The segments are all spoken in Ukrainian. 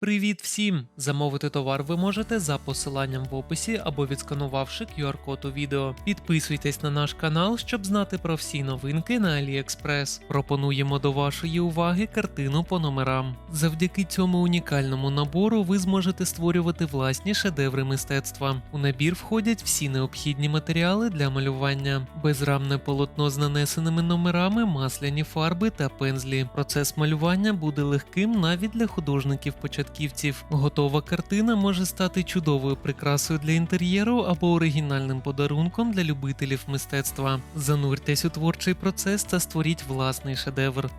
Привіт всім! Замовити товар ви можете за посиланням в описі або відсканувавши QR-код у відео. Підписуйтесь на наш канал, щоб знати про всі новинки на AliExpress. Пропонуємо до вашої уваги картину по номерам. Завдяки цьому унікальному набору ви зможете створювати власні шедеври мистецтва. У набір входять всі необхідні матеріали для малювання, безрамне полотно з нанесеними номерами, масляні фарби та пензлі. Процес малювання буде легким навіть для художників-початківців. Готова картина може стати чудовою прикрасою для інтер'єру або оригінальним подарунком для любителів мистецтва. Зануртесь у творчий процес та створіть власний шедевр.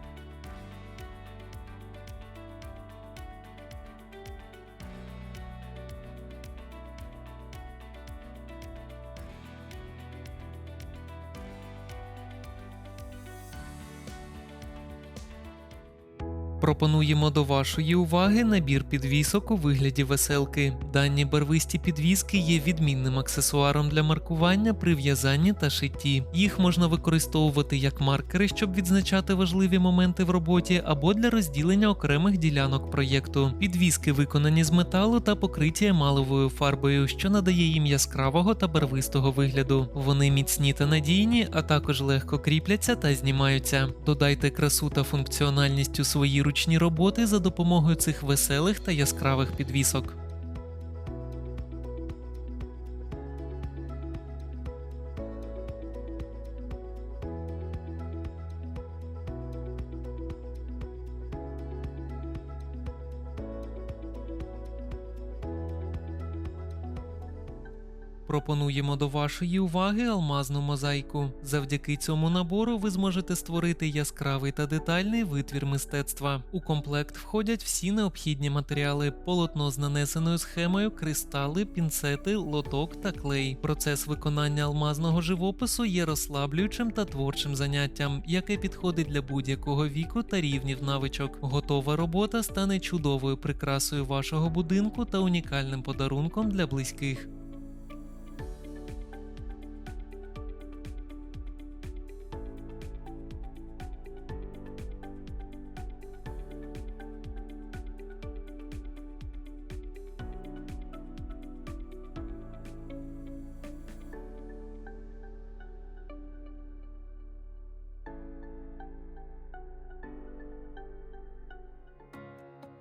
Пропонуємо до вашої уваги набір підвісок у вигляді веселки. Дані барвисті підвіски є відмінним аксесуаром для маркування при в'язанні та шитті. Їх можна використовувати як маркери, щоб відзначати важливі моменти в роботі, або для розділення окремих ділянок проєкту. Підвіски виконані з металу та покриті емаловою фарбою, що надає їм яскравого та барвистого вигляду. Вони міцні та надійні, а також легко кріпляться та знімаються. Додайте красу та функціональність у свої ручні роботи за допомогою цих веселих та яскравих підвісок. Пропонуємо до вашої уваги алмазну мозаїку. Завдяки цьому набору ви зможете створити яскравий та детальний витвір мистецтва. У комплект входять всі необхідні матеріали: полотно з нанесеною схемою, кристали, пінцети, лоток та клей. Процес виконання алмазного живопису є розслаблюючим та творчим заняттям, яке підходить для будь-якого віку та рівнів навичок. Готова робота стане чудовою прикрасою вашого будинку та унікальним подарунком для близьких.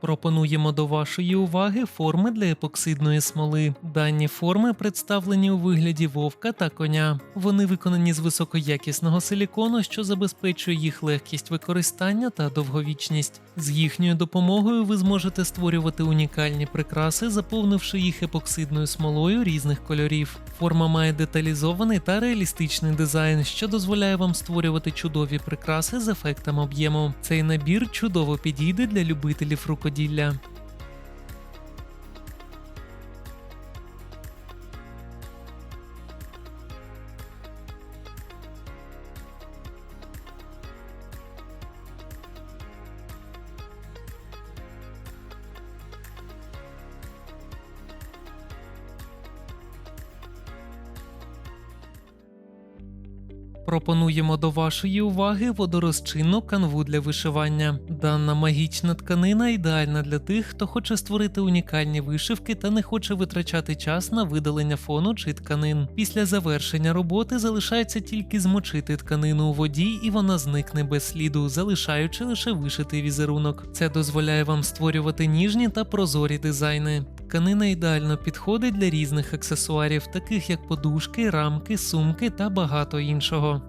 Пропонуємо до вашої уваги форми для епоксидної смоли. Дані форми представлені у вигляді вовка та коня. Вони виконані з високоякісного силікону, що забезпечує їх легкість використання та довговічність. З їхньою допомогою ви зможете створювати унікальні прикраси, заповнивши їх епоксидною смолою різних кольорів. Форма має деталізований та реалістичний дизайн, що дозволяє вам створювати чудові прикраси з ефектом об'єму. Цей набір чудово підійде для любителів рукоділля. Поділля. Пропонуємо до вашої уваги водорозчинну канву для вишивання. Дана магічна тканина ідеальна для тих, хто хоче створити унікальні вишивки та не хоче витрачати час на видалення фону чи тканин. Після завершення роботи залишається тільки змочити тканину у воді, і вона зникне без сліду, залишаючи лише вишитий візерунок. Це дозволяє вам створювати ніжні та прозорі дизайни. Тканина ідеально підходить для різних аксесуарів, таких як подушки, рамки, сумки та багато іншого.